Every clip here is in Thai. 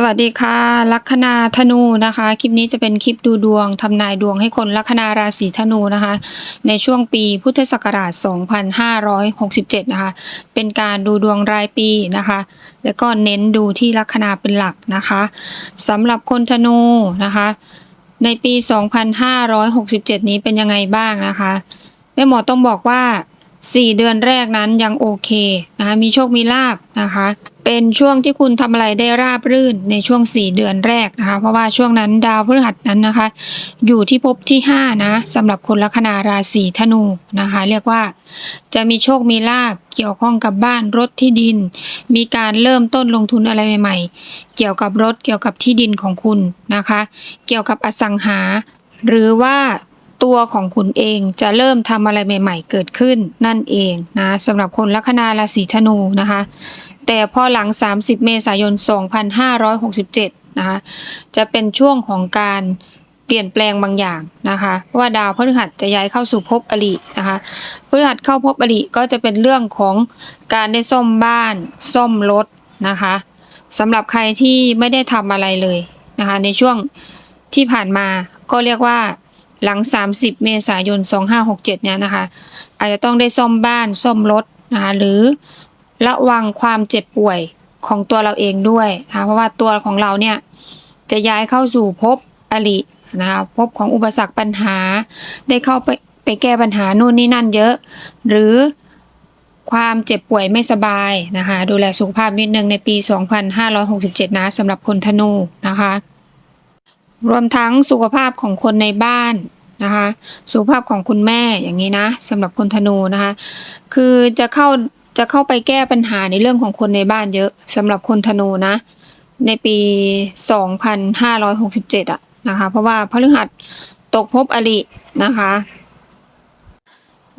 สวัสดีค่ะลัคนาธนูนะคะ คลิปนี้จะเป็นคลิปดูดวงทำนายดวงให้คนลัคนาราศีธนูนะคะ ในช่วงปีพุทธศักราช 2567 นะคะ เป็นการดูดวงรายปีนะคะ แล้วก็เน้นดูที่ลัคนาเป็นหลักนะคะสำหรับคนธนูนะคะ ในปี 2567 นี้เป็นยังไงบ้างนะคะแม่หมอต้องบอกว่า 4 เดือนแรกนั้นยังโอเคนะคะมีโชคมีลาบนะคะ เป็นช่วงที่คุณทำอะไรได้ราบรื่นในช่วง 4 เดือนแรกนะคะ เพราะว่าช่วงนั้นดาวพฤหัสนั้นนะคะ อยู่ที่ภพที่ 5 นะสำหรับคนลัคนาราศีธนูนะคะ เรียกว่าจะมีโชคมีลาบเกี่ยวข้องกับบ้านรถที่ดิน มีการเริ่มต้นลงทุนอะไรใหม่ ๆ เกี่ยวกับรถเกี่ยวกับที่ดินของคุณนะคะ เกี่ยวกับอสังหา หรือว่า ตัวของคุณเองจะเริ่มทำอะไรใหม่ ๆ เกิดขึ้นนั่นเองนะสำหรับคนลัคนาราศีธนูนะคะ แต่พอหลัง 30 เมษายน 2567 นะคะจะเป็นช่วงของการเปลี่ยนแปลงบางอย่างนะคะเพราะว่าดาวพฤหัสจะย้ายเข้าสู่ภพอรินะคะพฤหัสเข้าภพอริก็จะเป็นเรื่องของการได้ซ่อมบ้านซ่อมรถนะคะสำหรับใครที่ไม่ได้ทำอะไรเลยนะคะในช่วงที่ผ่านมาก็เรียกว่า หลัง 30 เมษายน 2567 เนี่ยนะคะ อาจจะต้องได้ซ่อมบ้านซ่อมรถนะคะหรือระวังความเจ็บป่วยของตัวเราเองด้วยนะคะเพราะว่าตัวของเราเนี่ยจะย้ายเข้าสู่ภพอรินะคะภพของอุปสรรคปัญหา ได้เข้าไปไปแก้ปัญหานู่นนี่นั่นเยอะ หรือความเจ็บป่วยไม่สบายนะคะดูแลสุขภาพนิดนึงในปี 2567 นะสำหรับคนธนูนะคะ รวมทั้งสุขภาพของคนในบ้านนะคะสุขภาพของคุณแม่อย่างนี้นะสำหรับคนธนูนะคะคือจะเข้าจะเข้าไปแก้ปัญหาในเรื่องของคนในบ้านเยอะสำหรับคนธนูนะ ในปี 2567อะนะคะเพราะว่าพฤหัสตกภพอรินะคะ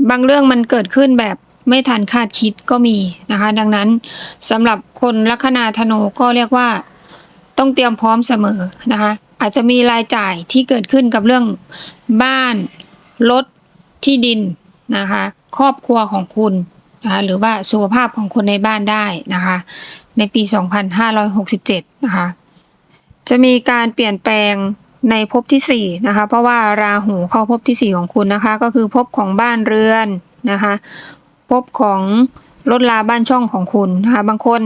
บางเรื่องมันเกิดขึ้นแบบไม่ทันคาดคิดก็มีนะคะ ดังนั้นสำหรับคนลัคนาธนูก็เรียกว่าต้องเตรียมพร้อมเสมอนะคะ อาจจะมีรายจ่ายที่เกิดขึ้นกับเรื่องบ้าน รถ ที่ดินนะคะ ครอบครัวของคุณนะคะหรือว่าสุขภาพของคนในบ้านได้นะคะ ในปี 2567 นะคะ จะมีการเปลี่ยนแปลงในภพที่4นะคะ เพราะว่าราหูเข้าภพที่ 4 ของคุณนะคะ ก็คือภพของบ้านเรือนนะคะภพของรถลาบ้านช่องของคุณนะคะ บางคน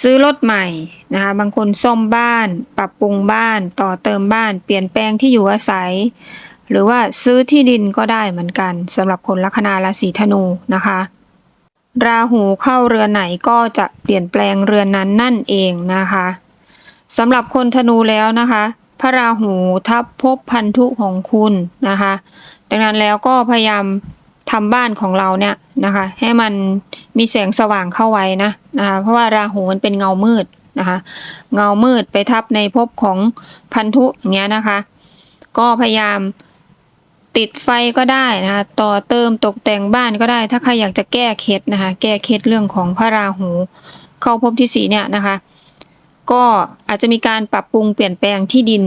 ซื้อรถใหม่นะคะบางคนซ่อมบ้าน ปรับปรุงบ้าน ต่อเติมบ้าน เปลี่ยนแปลงที่อยู่อาศัย หรือว่าซื้อที่ดินก็ได้เหมือนกันสำหรับคนลัคนาราศีธนูนะคะ ราหูเข้าเรือนไหนก็จะเปลี่ยนแปลงเรือนนั้นนั่นเองนะคะสำหรับคนธนูแล้วนะคะ พระราหูทับภพพันธุของคุณนะคะ ดังนั้นแล้วก็พยายาม ทำบ้านของเราเนี่ยนะคะ ให้มันมีแสงสว่างเข้าไว้นะนะคะเพราะว่าราหูมันเป็นเงามืดนะคะเงามืดไปทับในภพของพันธุอย่างเงี้ยนะคะ ก็พยายามติดไฟก็ได้นะคะต่อเติมตกแต่งบ้านก็ได้ ถ้าใครอยากจะแก้เคล็ดนะคะ แก้เคล็ดเรื่องของพระราหู เข้าภพที่สีเนี่ยนะคะ ก็อาจจะมีการปรับปรุงเปลี่ยนแปลงที่ดิน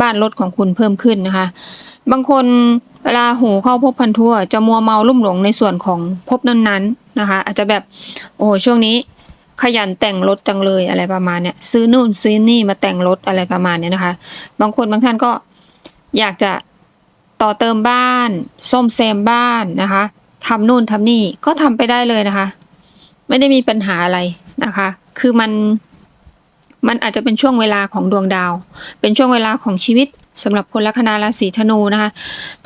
บ้านรถของคุณเพิ่มขึ้นนะคะ บางคนเวลาหูเข้าภพพันธุอะจะมัวเมาลุ่มหลงในส่วนของภพนั้นๆนะคะ อาจจะแบบโอ้ช่วงนี้ขยันแต่งรถจังเลยอะไรประมาณเนี้ยซื้อนู่นซื้อนี่มาแต่งรถอะไรประมาณเนี้ยนะคะ บางคนบางท่านก็อยากจะต่อเติมบ้านซ่อมแซมบ้านนะคะทำนู่นทำนี่ก็ทำไปได้เลยนะคะ ไม่ได้มีปัญหาอะไรนะคะ คือมันมันอาจจะเป็นช่วงเวลาของดวงดาว เป็นช่วงเวลาของชีวิต สำหรับคนลัคนาราศีธนูนะคะ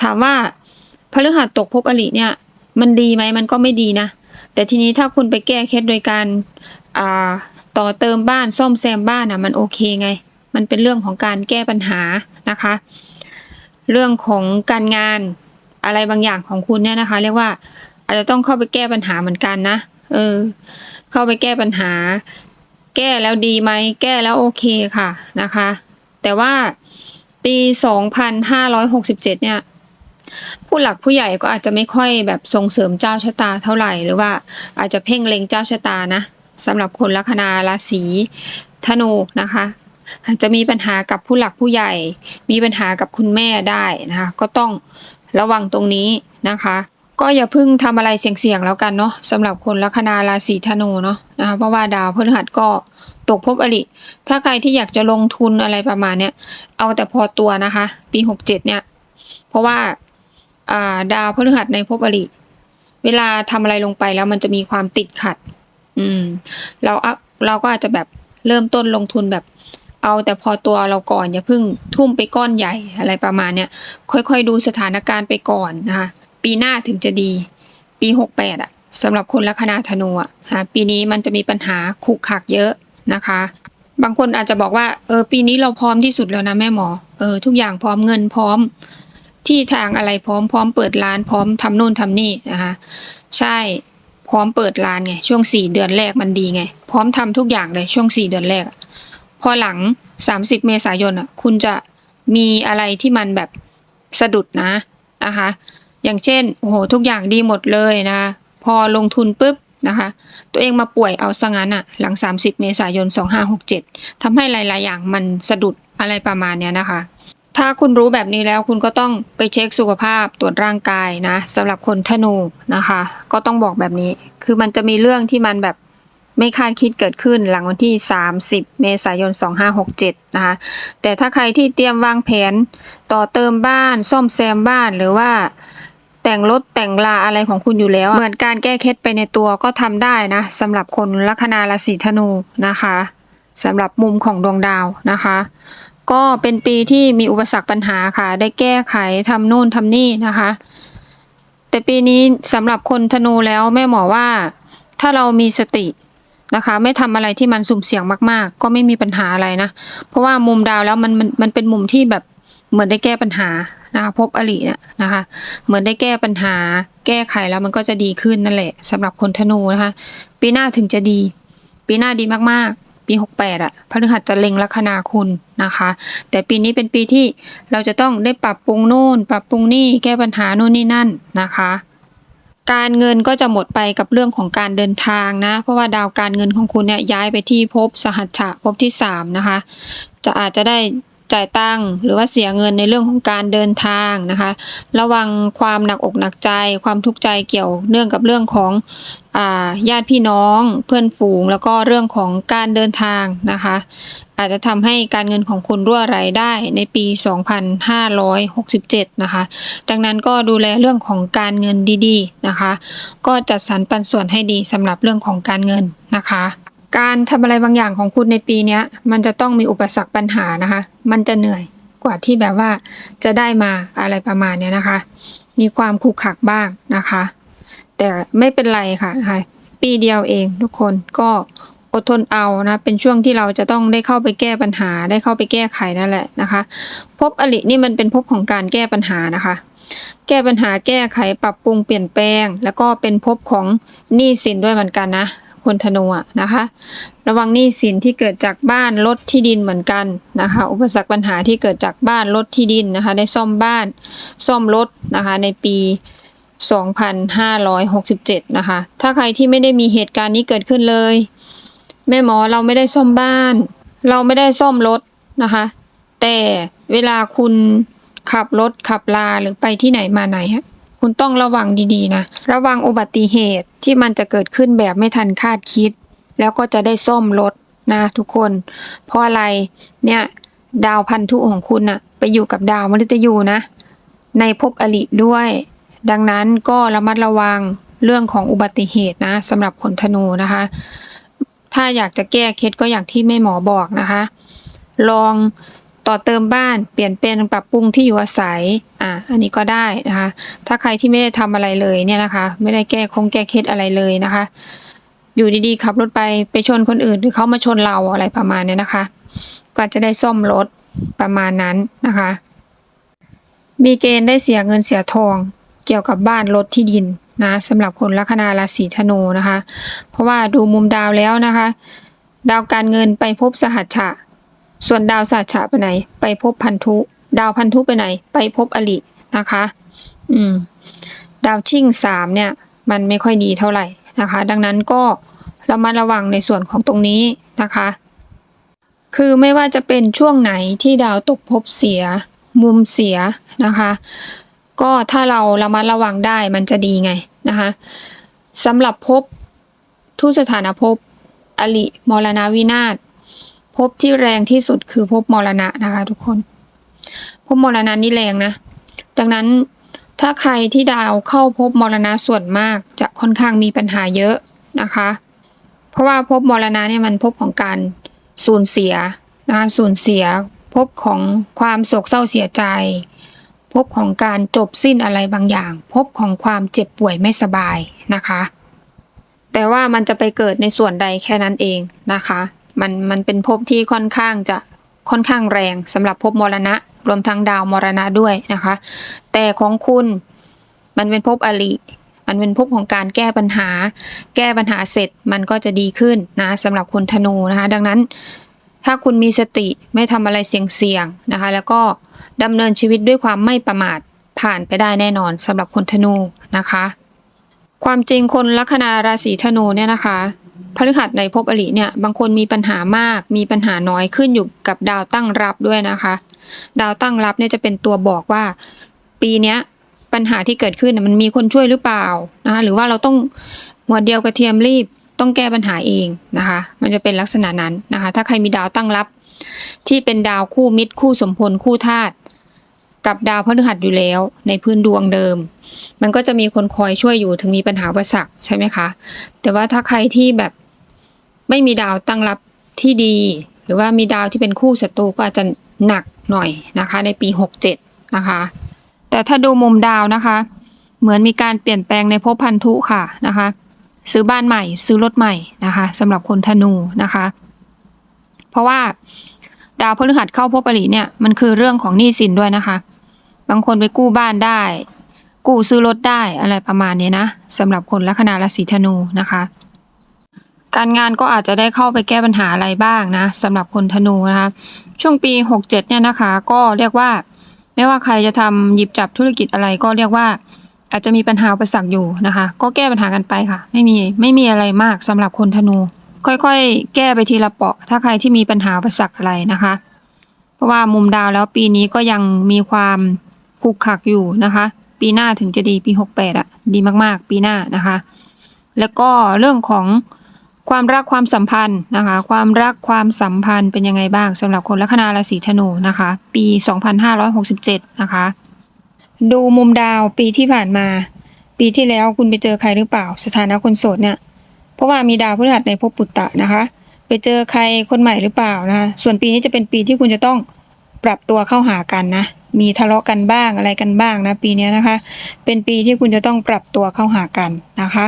ถามว่าพฤหัสตกภพอริเนี่ย มันดีไหมมันก็ไม่ดีนะ แต่ทีนี้ถ้าคุณไปแก้เคล็ดโดยการาต่อเติมบ้านซ่อมแซมบ้านอะมันโอเคไง มันเป็นเรื่องของการแก้ปัญหานะคะ เรื่องของการงานอะไรบางอย่างของคุณเนี่ยนะคะ เรียกว่าอาจจะต้องเข้าไปแก้ปัญหาเหมือนกันนะเออ เข้าไปแก้ปัญหา แก้แล้วดีไหมแก้แล้วโอเคค่ะนะคะ แต่ว่า ปี 2567 เนี่ย ผู้หลักผู้ใหญ่ก็อาจจะไม่ค่อยแบบส่งเสริมเจ้าชะตาเท่าไหร่ หรือว่าอาจจะเพ่งเล็งเจ้าชะตานะสำหรับคนลัคนาราศีธนูนะคะอาจจะมีปัญหากับผู้หลักผู้ใหญ่ มีปัญหากับคุณแม่ได้นะคะ ก็ต้องระวังตรงนี้นะคะ ก็อย่าพึ่งทำอะไรเสี่ยงๆแล้วกันเนาะสำหรับคนลัคนาราศีธนูเนาะนะคะเพราะว่าดาวพฤหัสก็ตกภพอริถ้าใครที่อยากจะลงทุนอะไรประมาณเนี้ยเอาแต่พอตัวนะคะ ปีหกเจ็ดเนี่ย เพราะว่าอ่าดาวพฤหัสในภพอริเวลาทำอะไรลงไปแล้วมันจะมีความติดขัด อืม เราเราก็อาจจะแบบเริ่มต้นลงทุนแบบเอาแต่พอตัวเราก่อนอย่าพิ่งทุ่มไปก้อนใหญ่อะไรประมาณเนี้ยค่อยๆดูสถานการณ์ไปก่อนนะคะ ปีหน้าถึงจะดี ปีหกแปดอะสำหรับคนลัคนาธนูอะฮะปีนี้มันจะมีปัญหาขูกขักเยอะนะคะ บางคนอาจจะบอกว่าเออปีนี้เราพร้อมที่สุดแล้วนะแม่หมอเออทุกอย่างพร้อมเงินพร้อม ที่ทางอะไรพร้อมพร้อมเปิดร้านพร้อมทำนู่นทำนี่นะคะใช่พร้อมเปิดร้านไงช่วงสี่เดือนแรกมันดีไง พร้อมทำทุกอย่างเลยช่วงสี่เดือนแรก พอหลังสามสิบเมษายนอะคุณจะมีอะไรที่มันแบบสะดุดนะนะคะ อย่างเช่นโอ้โหทุกอย่างดีหมดเลยนะพอลงทุนปุ๊บนะคะตัวเองมาป่วยเอาซะงั้นอะหลัง 30 เมษายน 2567ทำให้หลาย ๆ อย่างมันสะดุดอะไรประมาณเนี้ยนะคะ ถ้าคุณรู้แบบนี้แล้วคุณก็ต้องไปเช็คสุขภาพตรวจร่างกายนะสำหรับคนธนูนะคะ ก็ต้องบอกแบบนี้ คือมันจะมีเรื่องที่มันแบบไม่คาดคิดเกิดขึ้นหลังวันที่ 30 เมษายน 2567 นะคะ แต่ถ้าใครที่เตรียมวางแผนต่อเติมบ้าน ซ่อมแซมบ้านหรือว่า แต่งรถแต่งลาอะไรของคุณอยู่แล้ว เหมือนการแก้เคล็ดไปในตัวก็ทำได้นะสำหรับคนลัคนาราศีธนูนะคะสำหรับมุมของดวงดาวนะคะ ก็เป็นปีที่มีอุปสรรคปัญหาค่ะ ได้แก้ไขทำโน่นทำนี่นะคะ แต่ปีนี้สำหรับคนธนูแล้วแม่หมอว่า ถ้าเรามีสตินะคะ ไม่ทำอะไรที่มันสุ่มเสี่ยงมาก ๆ ก็ไม่มีปัญหาอะไรนะ เพราะว่ามุมดาวแล้วมันมันมันเป็นมุมที่แบบเหมือนได้แก้ปัญหา นะคะพบอริเนี่ยนะคะ เหมือนได้แก้ปัญหา แก้ไขแล้วมันก็จะดีขึ้นนั่นแหละสำหรับคนธนูนะคะ ปีหน้าถึงจะดี ปีหน้าดีมากๆ ปี 68อะพฤหัสจะเล็งลัคนาคุณนะคะ แต่ปีนี้เป็นปีที่เราจะต้องได้ปรับปรุงนู่น ปรับปรุงนี่แก้ปัญหาโน่นนี่นั่นนะคะการเงินก็จะหมดไปกับเรื่องของการเดินทางนะ เพราะว่าดาวการเงินของคุณเนี่ยย้ายไปที่ภพสหัชชะภพที่สามนะคะ จะอาจจะได้ จ่ายตังค์หรือว่าเสียเงินในเรื่องของการเดินทางนะคะ ระวังความหนักอกหนักใจ ความทุกข์ใจเกี่ยวเนื่องกับเรื่องของญาติพี่น้องเพื่อนฝูง แล้วก็เรื่องของการเดินทางนะคะ อาจจะทำให้การเงินของคุณรั่วไหลได้ในปี 2567 นะคะ ดังนั้นก็ดูแลเรื่องของการเงินดีๆนะคะ ก็จัดสรรปันส่วนให้ดีสำหรับเรื่องของการเงินนะคะ การทำอะไรบางอย่างของคุณในปีเนี้ยมันจะต้องมีอุปสรรคปัญหานะคะ มันจะเหนื่อยกว่าที่แบบว่าจะได้มาอะไรประมาณเนี้ยนะคะ มีความขรุกขักบ้างนะคะ แต่ไม่เป็นไรค่ะนะคะปีเดียวเองทุกคนก็อดทนเอานะเป็นช่วงที่เราจะต้องได้เข้าไปแก้ปัญหา ได้เข้าไปแก้ไขนั่นแหละนะคะภพอรินี่มันเป็นภพของการแก้ปัญหานะคะ แก้ปัญหาแก้ไขปรับปรุงเปลี่ยนแปลง แล้วก็เป็นภพของหนี้สินด้วยเหมือนกันนะ คนธนูนะคะ ระวังหนี้สินที่เกิดจากบ้านรถที่ดินเหมือนกันนะคะ อุปสรรคปัญหาที่เกิดจากบ้านรถที่ดินนะคะ ได้ซ่อมบ้านซ่อมรถนะคะ ในปี 2567 นะคะ ถ้าใครที่ไม่ได้มีเหตุการณ์นี้เกิดขึ้นเลย แม่หมอเราไม่ได้ซ่อมบ้าน เราไม่ได้ซ่อมรถนะคะ แต่เวลาคุณขับรถขับลาหรือไปที่ไหนมาไหนฮะ คุณต้องระวังดีๆนะ ระวังอุบัติเหตุที่มันจะเกิดขึ้นแบบไม่ทันคาดคิด แล้วก็จะได้ซ่อมรถนะทุกคน เพราะอะไรเนี่ยดาวพันธุของคุณน่ะไปอยู่กับดาวมฤตยูนะ ในภพอริด้วย ดังนั้นก็ระมัดระวังเรื่องของอุบัติเหตุนะสำหรับคนธนูนะคะ ถ้าอยากจะแก้เคล็ดก็อย่างที่แม่หมอบอกนะคะ ลอง ต่อเติมบ้านเปลี่ยนแปลงปรับปรุงที่อยู่อาศัยอะอันนี้ก็ได้นะคะ ถ้าใครที่ไม่ได้ทำอะไรเลยเนี่ยนะคะ ไม่ได้แก้คงแก้เคล็ดอะไรเลยนะคะ อยู่ดีๆขับรถไปไปชนคนอื่นหรือเขามาชนเราอะไรประมาณเนี้ยนะคะ ก็จะได้ซ่อมรถประมาณนั้นนะคะ มีเกณฑ์ได้เสียเงินเสียทอง เกี่ยวกับบ้านรถที่ดินนะสำหรับคนลัคนาราศีธนูนะคะ เพราะว่าดูมุมดาวแล้วนะคะ ดาวการเงินไปพบสหัชชะ ส่วนดาวสหัชชะไปไหน ไปพบพันธุ ดาวพันธุไปไหน ไปพบอลินะคะ อืม ดาวชิ่งสามเนี่ย มันไม่ค่อยดีเท่าไหร่นะคะ ดังนั้นก็เระมัดระวังในส่วนของตรงนี้นะคะ คือไม่ว่าจะเป็นช่วงไหนที่ดาวตกภพเสีย มุมเสียนะคะ ก็ถ้าเราระมัดระวังได้มันจะดีไงนะคะสำหรับภพทุสถานภพอลิมรณวินาศ ภพที่แรงที่สุดคือภพมรณะนะคะ ทุกคนภพมรณะนี่แรงนะ ดังนั้นถ้าใครที่ดาวเข้าภพมรณะส่วนมากจะค่อนข้างมีปัญหาเยอะนะคะ เพราะว่าภพมรณะเนี่ยมันภพของการสูญเสียนะคะสูญเสียภพของความโศกเศร้าเสียใจพบของการจบสิ้นอะไรบางอย่างพบของความเจ็บป่วยไม่สบายนะคะ แต่ว่ามันจะไปเกิดในส่วนใดแค่นั้นเองนะคะ มันมันเป็นภพที่ค่อนข้างจะค่อนข้างแรงสำหรับภพมรณะ รวมทั้งดาวมรณะด้วยนะคะ แต่ของคุณมันเป็นภพอริมันเป็นภพของการแก้ปัญหา แก้ปัญหาเสร็จมันก็จะดีขึ้นนะสำหรับคนธนูนะคะ ดังนั้นถ้าคุณมีสติไม่ทำอะไรเสี่ยงๆนะคะ แล้วก็ดำเนินชีวิตด้วยความไม่ประมาทผ่านไปได้แน่นอนสำหรับคนธนูนะคะ ความจริงคนลัคนาราศีธนูเนี่ยนะคะ พฤหัสในภพอริเนี่ยบางคนมีปัญหามาก มีปัญหาน้อยขึ้นอยู่กับดาวตั้งรับด้วยนะคะ ดาวตั้งรับเนี่ยจะเป็นตัวบอกว่า ปีเนี้ยปัญหาที่เกิดขึ้นมันมีคนช่วยหรือเปล่านะคะหรือว่าเราต้องหัวเดียวกระเทียมรีบต้องแก้ปัญหาเองนะคะ มันจะเป็นลักษณะนั้นนะคะ ถ้าใครมีดาวตั้งรับ ที่เป็นดาวคู่มิตร คู่สมพลคู่ธาตุกับดาวพฤหัสอยู่แล้ว ในพื้นดวงเดิม มันก็จะมีคนคอยช่วยอยู่ถึงมีปัญหาอุปสรรคใช่ไหมคะ แต่ว่าถ้าใครที่แบบ ไม่มีดาวตั้งรับที่ดี หรือว่ามีดาวที่เป็นคู่ศัตรูก็อาจจะหนักหน่อยนะคะ ในปี 67 นะคะ แต่ถ้าดูมุมดาวนะคะ เหมือนมีการเปลี่ยนแปลงในภพพันธุค่ะนะคะ ซื้อบ้านใหม่ ซื้อรถใหม่นะคะสำหรับคนธนูนะคะ เพราะว่าดาวพฤหัสเข้าภพอริเนี่ยมันคือเรื่องของหนี้สินด้วยนะคะ บางคนไปกู้บ้านได้ กู้ซื้อรถได้อะไรประมาณนี้นะสำหรับคนลัคนาราศีธนูนะคะ การงานก็อาจจะได้เข้าไปแก้ปัญหาอะไรบ้างนะสำหรับคนธนูนะคะ ช่วงปี 67 เนี่ยนะคะ ก็เรียกว่า ไม่ว่าใครจะทำหยิบจับธุรกิจอะไรก็เรียกว่า อาจจะมีปัญหาอุปสรรคอยู่นะคะ ก็แก้ปัญหากันไปค่ะ ไม่มีไม่มีอะไรมากสำหรับคนธนู ค่อยๆ แก้ไปทีละเปาะ ถ้าใครที่มีปัญหาอุปสรรคอะไรนะคะ เพราะว่ามุมดาวแล้วปีนี้ก็ยังมีความขุกขักอยู่นะคะ ปีหน้าถึงจะดีปี 68อะดีมากๆ ปีหน้านะคะ แล้วก็เรื่องของ ความรักความสัมพันธ์นะคะ ความรักความสัมพันธ์เป็นยังไงบ้างสำหรับคนลัคนาราศีธนูนะคะ ปี 2567 นะคะ ดูมุมดาวปีที่ผ่านมา ปีที่แล้วคุณไปเจอใครหรือเปล่า สถานะคนโสดเนี่ยเพราะว่ามีดาวพฤหัสในภพปุตตะนะคะ ไปเจอใครคนใหม่หรือเปล่านะคะส่วนปีนี้จะเป็นปีที่คุณจะต้องปรับตัวเข้าหากันนะ มีทะเลาะกันบ้างอะไรกันบ้างนะปีนี้นะคะ เป็นปีที่คุณจะต้องปรับตัวเข้าหากันนะคะ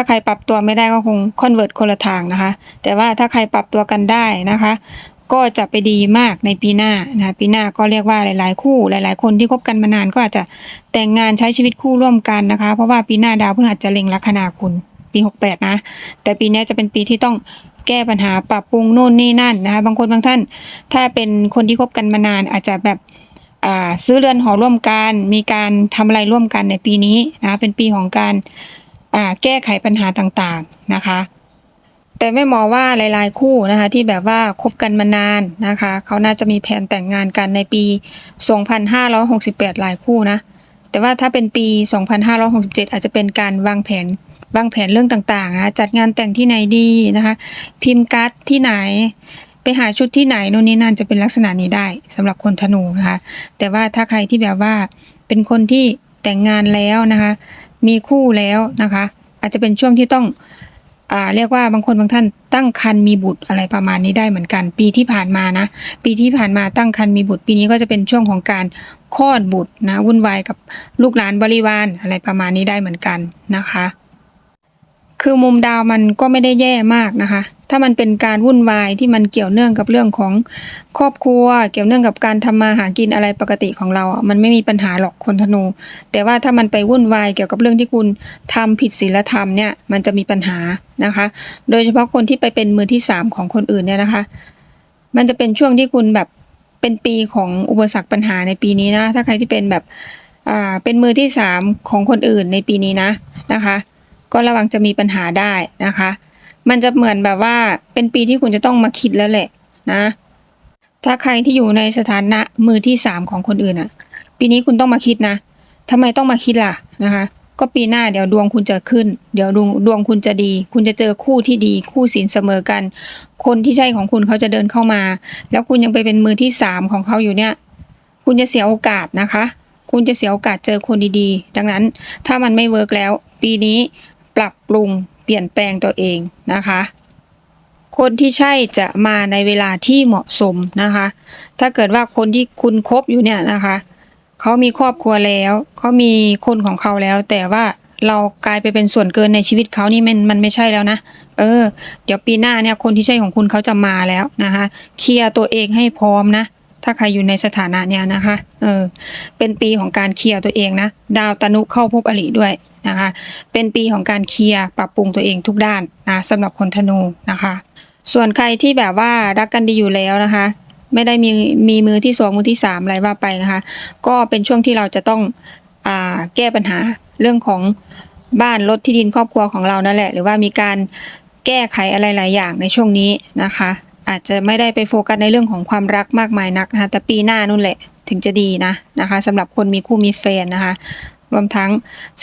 ถ้าใครปรับตัวไม่ได้ก็คงคอนเวิร์ตคนละทางนะคะ แต่ว่าถ้าใครปรับตัวกันได้นะคะ ก็จะไปดีมากในปีหน้านะคะปีหน้าก็เรียกว่าหลาย ๆ คู่หลาย ๆ คนที่คบกันมานานก็อาจจะแต่งงานใช้ชีวิตคู่ร่วมกันนะคะ เพราะว่าปีหน้าดาวพฤหัสจะเล็งลัคนาคุณปี68นะแต่ปีนี้จะเป็นปีที่ต้องแก้ปัญหาปรับปรุงโน่นนี่นั่นนะคะบางคนบางท่าน ถ้าเป็นคนที่คบกันมานานอาจจะแบบซื้อเรือนหอร่วมกัน มีการทำอะไรร่วมกันในปีนี้นะเป็นปีของการ แก้ไขปัญหาต่างๆนะคะ แต่แม่หมอว่าหลายๆคู่นะคะ ที่แบบว่าคบกันมานานนะคะ เขาน่าจะมีแผนแต่งงานกันในปี 2568 หลายคู่นะ แต่ว่าถ้าเป็นปี 2567 อาจจะเป็นการวางแผนวางแผนเรื่องต่างๆนะจัดงานแต่งที่ไหนดีนะคะ พิมพ์การ์ดที่ไหนไปหาชุดที่ไหนโน่นนี่นั่นจะเป็นลักษณะนี้ได้สำหรับคนธนูนะคะ แต่ว่าถ้าใครที่แบบว่าเป็นคนที่แต่งงานแล้วนะคะ มีคู่แล้วนะคะ อาจจะเป็นช่วงที่ต้องอ่าเรียกว่าบางคนบางท่านตั้งคันมีบุตรอะไรประมาณนี้ได้เหมือนกัน ปีที่ผ่านมานะ ปีที่ผ่านมาตั้งคันมีบุตร ปีนี้ก็จะเป็นช่วงของการคลอดบุตรนะวุ่นวายกับลูกหลานบริวารอะไรประมาณนี้ได้เหมือนกันนะคะ คือมุมดาวมันก็ไม่ได้แย่มากนะคะ ถ้ามันเป็นการวุ่นวายที่มันเกี่ยวเนื่องกับเรื่องของครอบครัว เกี่ยวเนื่องกับการทำมาหากินอะไรปกติของเราอะ มันไม่มีปัญหาหรอกคนธนู แต่ว่าถ้ามันไปวุ่นวายเกี่ยวกับเรื่องที่คุณทำผิดศีลธรรมเนี่ย มันจะมีปัญหานะคะ โดยเฉพาะคนที่ไปเป็นมือที่สามของคนอื่นเนี่ยนะคะ มันจะเป็นช่วงที่คุณแบบเป็นปีของอุปสรรคปัญหาในปีนี้นะ ถ้าใครที่เป็นแบบ อ่า เป็นมือที่สามของคนอื่นในปีนี้นะนะคะ ก็ระวังจะมีปัญหาได้นะคะ มันจะเหมือนแบบว่าเป็นปีที่คุณจะต้องมาคิดแล้วแหละนะ ถ้าใครที่อยู่ในสถานะมือที่สามของคนอื่นอะปีนี้คุณต้องมาคิดนะทำไมต้องมาคิดล่ะนะคะ ก็ปีหน้าเดี๋ยวดวงคุณจะขึ้น เดี๋ยวดวงดวงคุณจะดี คุณจะเจอคู่ที่ดี คู่ศีลเสมอกัน คนที่ใช่ของคุณเขาจะเดินเข้ามา แล้วคุณยังไปเป็นมือที่สามของเขาอยู่เนี่ย คุณจะเสียโอกาสนะคะ คุณจะเสียโอกาสเจอคนดีๆ ดังนั้นถ้ามันไม่เวิร์กแล้ว ปีนี้ ปรับปรุงเปลี่ยนแปลงตัวเองนะคะ คนที่ใช่จะมาในเวลาที่เหมาะสมนะคะ ถ้าเกิดว่าคนที่คุณคบอยู่เนี่ยนะคะเขามีครอบครัวแล้วเขามีคนของเขาแล้ว แต่ว่าเรากลายไปเป็นส่วนเกินในชีวิตเขานี่มันมันไม่ใช่แล้วนะ เออ เดี๋ยวปีหน้าเนี่ยคนที่ใช่ของคุณเขาจะมาแล้วนะคะเคลียร์ตัวเองให้พร้อมนะ ถ้าใครอยู่ในสถานะเนี่ยนะคะ เออ เป็นปีของการเคลียร์ตัวเองนะ ดาวตนุเข้าภพอริด้วย นะคะ เป็นปีของการเคลียร์ปรับปรุงตัวเองทุกด้านนะสำหรับคนธนูนะคะ ส่วนใครที่แบบว่ารักกันดีอยู่แล้วนะคะ ไม่ได้มีมีมือที่สองมือที่สามอะไรว่าไปนะคะ ก็เป็นช่วงที่เราจะต้องอแก้ปัญหาเรื่องของบ้านรถที่ดินครอบครัวของเรานั่นแหละ หรือว่ามีการแก้ไขอะไรหลายอย่างในช่วงนี้นะคะ อาจจะไม่ได้ไปโฟกัสในเรื่องของความรักมากมายนักนะคะแต่ปีหน้านู่นแหละถึงจะดีนะนะคะสำหรับคนมีคู่มีแฟนนะคะ รวมทั้ง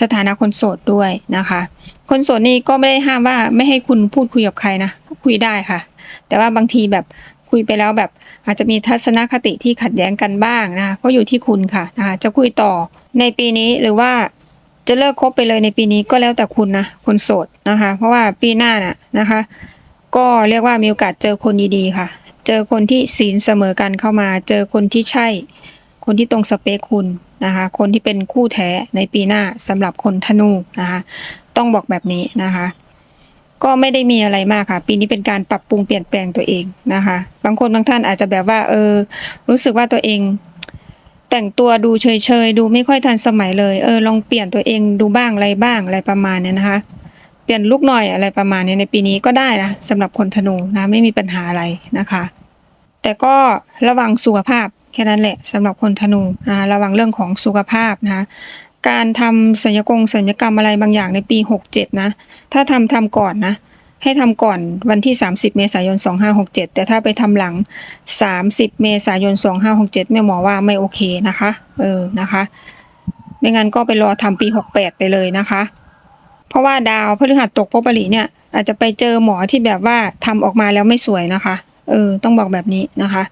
สถานะคนโสดด้วยนะคะ คนโสดนี่ก็ไม่ได้ห้ามว่าไม่ให้คุณพูดคุยกับใครนะก็คุยได้ค่ะ แต่ว่าบางทีแบบคุยไปแล้วแบบอาจจะมีทัศนคติที่ขัดแย้งกันบ้างนะคะก็อยู่ที่คุณค่ะนะคะจะคุยต่อในปีนี้หรือว่าจะเลิกคบไปเลยในปีนี้ก็แล้วแต่คุณนะคนโสดนะคะ เพราะว่าปีหน้าน่ะนะคะ ก็เรียกว่ามีโอกาสเจอคนดีๆค่ะ เจอคนที่ศีลเสมอกันเข้ามา เจอคนที่ใช่ คนที่ตรงสเปคคุณ นะคะคนที่เป็นคู่แท้ในปีหน้าสำหรับคนธนูนะคะต้องบอกแบบนี้นะคะ ก็ไม่ได้มีอะไรมากค่ะ ปีนี้เป็นการปรับปรุงเปลี่ยนแปลงตัวเองนะคะ บางคนบางท่านอาจจะแบบว่า เออ รู้สึกว่าตัวเอง แต่งตัวดูเฉยๆดูไม่ค่อยทันสมัยเลยเออลองเปลี่ยนตัวเองดูบ้างอะไรบ้างอะไรประมาณเนี้ยนะคะเปลี่ยนลุกหน่อยอะไรประมาณเนี้ยในปีนี้ก็ได้นะสำหรับคนธนูนะไม่มีปัญหาอะไรนะคะ แต่ก็ระวังสุขภาพ แค่นั้นแหละสำหรับคนธนูนะระวังเรื่องของสุขภาพนะคะการทำสัญญกงสัญญกรรมอะไรบางอย่างในปี 67 นะ ถ้าทำทำก่อนนะ ให้ทำก่อนวันที่ 30 เมษายน 2567 แต่ถ้าไปทำหลัง 30 เมษายน 2567 แม่หมอว่าไม่โอเคนะคะ เออนะคะ ไม่งั้นก็ไปรอทำปี 68 ไปเลยนะคะ เพราะว่าดาวพฤหัสตกพอริเนี่ย อาจจะไปเจอหมอที่แบบว่าทำออกมาแล้วไม่สวยนะคะ เออ ต้องบอกแบบนี้นะคะ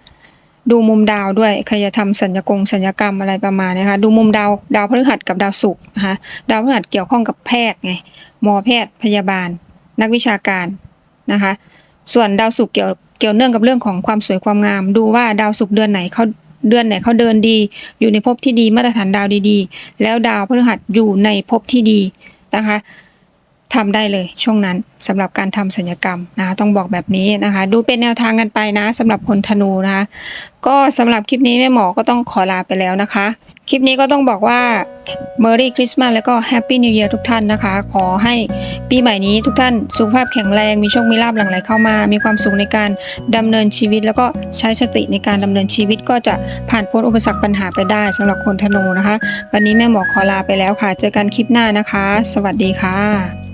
ดูมุมดาวด้วยใครจะทำสัญญกงสัญญกรรมอะไรประมาณนี้นะคะดูมุมดาวดาวพฤหัสกับดาวศุกร์นะคะดาวพฤหัสเกี่ยวข้องกับแพทย์ไงหมอแพทย์พยาบาล นักวิชาการนะคะ ส่วนดาวศุกร์เกี่ยวเกี่ยวเนื่องกับเรื่องของความสวยความงาม ดูว่าดาวศุกร์เดือนไหนเขาเดือนไหนเขาเดินดี อยู่ในภพที่ดีมาตรฐานดาวดีๆ แล้วดาวพฤหัสอยู่ในภพที่ดีนะคะ ทำได้เลยช่วงนั้นสำหรับการทำสัญญกรรมนะคะต้องบอกแบบนี้นะคะ ดูเป็นแนวทางกันไปนะสำหรับคนธนูนะคะก็สำหรับคลิปนี้แม่หมอก็ต้องขอลาไปแล้วนะคะ คลิปนี้ก็ต้องบอกว่า Merry Christmas แล้วก็ Happy New Year ทุกท่านนะคะ ขอให้ปีใหม่นี้ทุกท่านสุขภาพแข็งแรงมีโชคมีลาบหลั่งไหลเข้ามา มีความสุขในการดำเนินชีวิต แล้วก็ใช้สติในการดำเนินชีวิตก็จะผ่านพ้นอุปสรรคปัญหาไปได้สำหรับคนธนูนะคะ วันนี้แม่หมอขอลาไปแล้วค่ะ เจอกันคลิปหน้านะคะ สวัสดีค่ะ